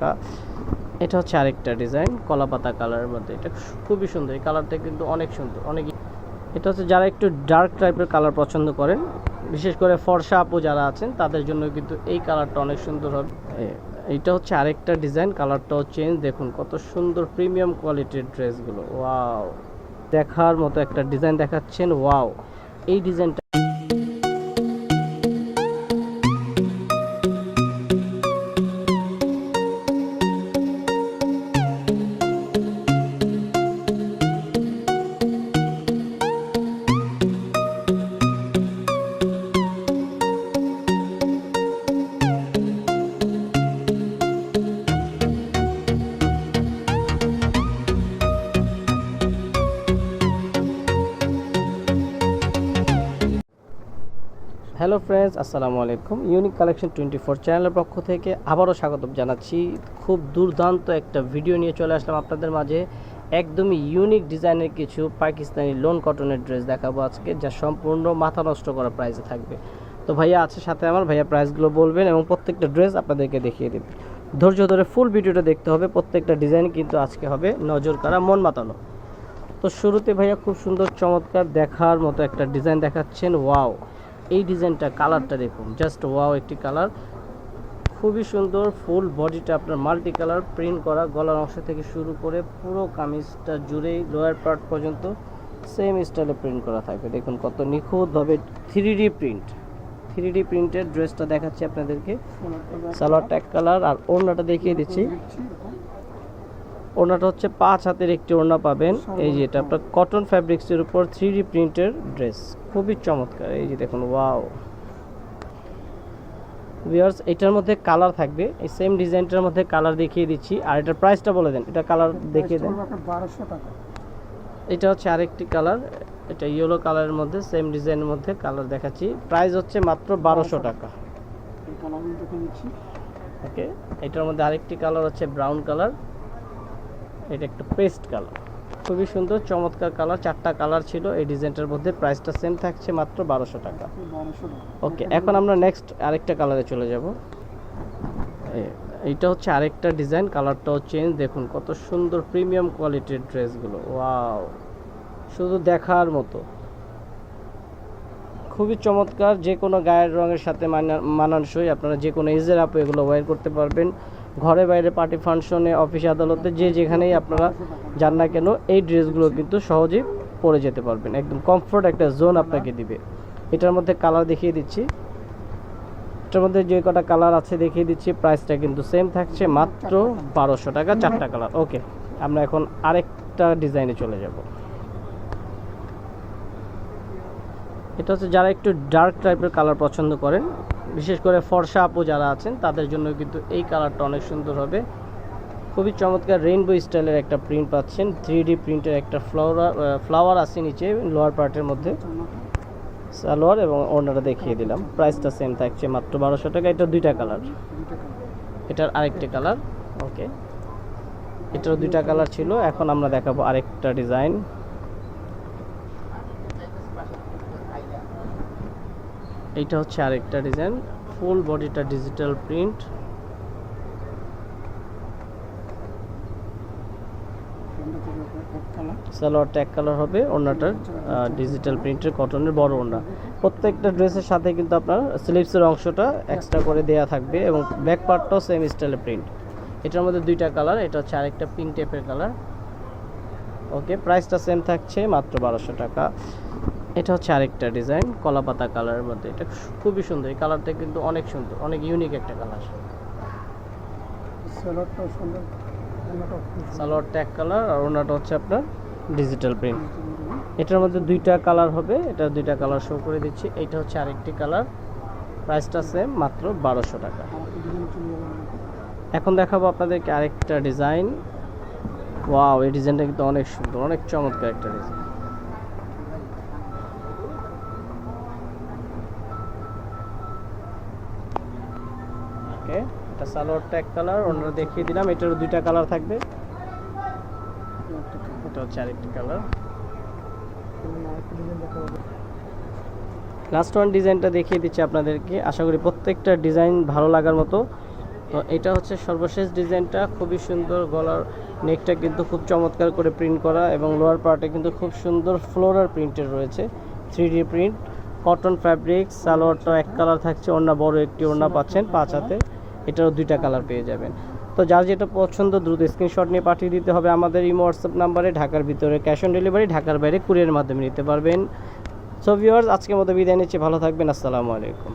টাকা এটা হচ্ছে আরেকটা ডিজাইন, কলা পাতা কালারের মধ্যে। এটা খুবই সুন্দর, এই কালারটা কিন্তু অনেক সুন্দর, অনেক এটা হচ্ছে যারা একটু ডার্ক টাইপের কালার পছন্দ করেন, বিশেষ করে ফর্সা আপু যারা আছেন, তাদের জন্য কিন্তু এই কালারটা অনেক সুন্দর হবে। এইটা হচ্ছে আরেকটা ডিজাইন, কালারটাও চেঞ্জ দেখুন কত সুন্দর প্রিমিয়াম কোয়ালিটির ড্রেসগুলো ওয়াও, দেখার মতো একটা ডিজাইন দেখাচ্ছেন, ওয়াও। এই ডিজাইনটা হ্যালো ফ্রেন্ডস, আসসালামু আলাইকুম। ইউনিক কালেকশন টোয়েন্টি ফোর চ্যানেলের পক্ষ থেকে আবারও স্বাগত জানাচ্ছি। খুব দুর্দান্ত একটা ভিডিও নিয়ে চলে আসলাম আপনাদের মাঝে। একদমই ইউনিক ডিজাইনের কিছু পাকিস্তানি লোন কটনের ড্রেস দেখাবো আজকে, যা সম্পূর্ণ মাথা নষ্ট করা প্রাইসে থাকবে। তো ভাইয়া আছে সাথে আমার, ভাইয়া প্রাইসগুলো বলবেন এবং প্রত্যেকটা ড্রেস আপনাদেরকে দেখিয়ে দেবে। ধৈর্য ধরে ফুল ভিডিওটা দেখতে হবে, প্রত্যেকটা ডিজাইন কিন্তু আজকে হবে নজর কাড়া, মন মাতানো। তো শুরুতে ভাইয়া খুব সুন্দর চমৎকার দেখার মতো একটা ডিজাইন দেখাচ্ছেন, ওয়াও। এই ডিজাইনটা কালারটা দেখুন জাস্ট ওয়াও একটি কালার। খুবই সুন্দর ফুল বডিটা আপনার মাল্টি কালার প্রিন্ট করা, গলার অংশ থেকে শুরু করে পুরো কামিজটা জুড়েই লোয়ার পার্ট পর্যন্ত সেম স্টাইলে প্রিন্ট করা থাকবে। দেখুন কত নিখুঁতভাবে three D print three D প্রিন্টের ড্রেসটা দেখাচ্ছি আপনাদেরকে। সালোয়ার ট্যাগ কালার আর ওড়নাটা দেখিয়ে দিচ্ছি। ওড়নাটা হচ্ছে পাঁচ হাতের একটি ওড়না পাবেন। এই যে এটা আপনার কটন ফ্যাব্রিক্সের উপর থ্রি ডি প্রিন্টের ড্রেস খুবই চমৎকার। এই যে দেখুন ওয়াও ভিউয়ার্স এটার মধ্যে কালার থাকবে। এই সেম ডিজাইনটার মধ্যে কালার দেখিয়ে দিচ্ছি। আর এটার প্রাইসটা বলে দেন। এটা কালার দেখিয়ে দেন। এটা হচ্ছে আরেকটি কালার এটা ইয়েলো কালারের মধ্যে সেম ডিজাইনের মধ্যে কালার দেখাচ্ছি। প্রাইস হচ্ছে মাত্র বারোশো টাকা। ওকে এটার মধ্যে আরেকটি কালার হচ্ছে ব্রাউন কালার এটা একটা পেস্ট কালার। খুবই সুন্দর, চমৎকার কালার, চারটা কালার ছিল। এই ডিজাইনটার মধ্যে প্রাইসটা সেম থাকছে মাত্র বারোশো টাকা। ওকে এখন আমরা নেক্সট আরেকটা কালারে চলে যাব। এইটা হচ্ছে আরেকটা ডিজাইন কালারটাও চেঞ্জ দেখুন কত সুন্দর প্রিমিয়াম কোয়ালিটির ড্রেসগুলো ওয়াও শুধু দেখার মতো। খুবই চমৎকার যে কোনো গায়ের রঙের সাথে মানা- মানানসই। আপনারা যে কোনো এজের আপু এগুলো ওয়্যার করতে পারবেন। ঘরে বাইরে পার্টি ফাংশনে অফিস আদালতে, যে যেখানেই আপনারা যান না কেন, এই ড্রেসগুলো কিন্তু সহজেই পরে যেতে পারবেন। একদম কমফোর্ট একটা জোন আপনাকে দিবে। এটার মধ্যে কালার দেখিয়ে দিচ্ছি। এটার মধ্যে যে কটা কালার আছে দেখিয়ে দিচ্ছি। প্রাইসটা কিন্তু সেম থাকছে, মাত্র বারোশো টাকা, চারটা কালার ওকে আমরা এখন আরেকটা ডিজাইনে চলে যাব। এটা হচ্ছে যারা একটু ডার্ক টাইপের কালার পছন্দ করেন বিশেষ করে ফর্সা আপু যারা আছেন, তাদের জন্য কিন্তু এই কালারটা অনেক সুন্দর হবে। খুবই চমৎকার রেইনবো স্টাইলের একটা প্রিন্ট পাচ্ছেন। থ্রি ডি প্রিন্টের একটা ফ্লাওয়ার ফ্লাওয়ার আছে নিচে লোয়ার পার্টের মধ্যে। সালোয়ার এবং ওড়নাটা দেখিয়ে দিলাম। প্রাইসটা সেম থাকছে মাত্র বারোশো টাকা। এটা দুইটা কালার। এটার আরেকটি কালার। ওকে এটারও দুইটা কালার ছিল। এখন আমরা দেখাবো আরেকটা ডিজাইন এইটা হচ্ছে আরেকটা ডিজাইন ফুল বডিটা digital print salwar tag colour হবে ওড়নাটার ডিজিটাল প্রিন্টের কটনের বড় ওড়না। প্রত্যেকটা ড্রেসের সাথে কিন্তু আপনার স্লিভসের অংশটা এক্সট্রা করে দেয়া থাকবে এবং ব্যাক পার্টটাও সেম স্টাইলের প্রিন্ট এটার মধ্যে দুইটা কালার এটা হচ্ছে আরেকটা পিঙ্ক টাইপের কালার ওকে প্রাইসটা সেম থাকছে মাত্র বারোশো টাকা। এটা হচ্ছে আরেকটা ডিজাইন কলা পাতা কালারের মধ্যে। এটা খুবই সুন্দর এই কালারটা কিন্তু অনেক সুন্দর অনেক ইউনিক একটা কালার। সালোয়ারটা ট্যাগ কালার আর ওনাটা হচ্ছে আপনার ডিজিটাল প্রিন্ট এটার মধ্যে দুইটা কালার হবে এটা দুইটা কালার শো করে দিচ্ছি। এটা হচ্ছে আরেকটি কালার প্রাইসটা সেম মাত্র বারোশো টাকা। এখন দেখাবো আপনাদেরকে আরেকটা ডিজাইন। ওয়াও এই ডিজাইনটা কিন্তু অনেক সুন্দর অনেক চমৎকার একটা ডিজাইন। ওকে এটা সালোয়ারটা এক কালার অন্যরা দেখিয়ে দিলাম, এটারও দুইটা কালার থাকবে। এটা হচ্ছে আরেকটি কালার। লাস্ট ওয়ান ডিজাইনটা দেখিয়ে দিচ্ছি আপনাদেরকে। আশা করি প্রত্যেকটা ডিজাইন ভালো লাগার মতো। তো এটা হচ্ছে সর্বশেষ ডিজাইনটা খুবই সুন্দর গলার নেকটা কিন্তু খুব চমৎকার করে প্রিন্ট করা এবং লোয়ার পার্টে কিন্তু খুব সুন্দর ফ্লোরার প্রিন্টের রয়েছে। Three D print cotton fabric সালোয়ারটা এক কালার থাকছে, ওড়না বড় একটি ওড়না পাচ্ছেন পাঁচ হাতে। এটারও দুইটা কালার পেয়ে যাবেন। তো যার যেটা পছন্দ, দ্রুত স্ক্রিনশট নিয়ে পাঠিয়ে দিতে হবে আমাদের এই হোয়াটসঅ্যাপ নাম্বারে ঢাকার ভিতরে ক্যাশ অন ডেলিভারি ঢাকার বাইরে কুরিয়ার মাধ্যমে নিতে পারবেন। সো ভিউয়ার্স আজকের মতো বিদায় নিচ্ছি। ভালো থাকবেন। আসসালামু আলাইকুম।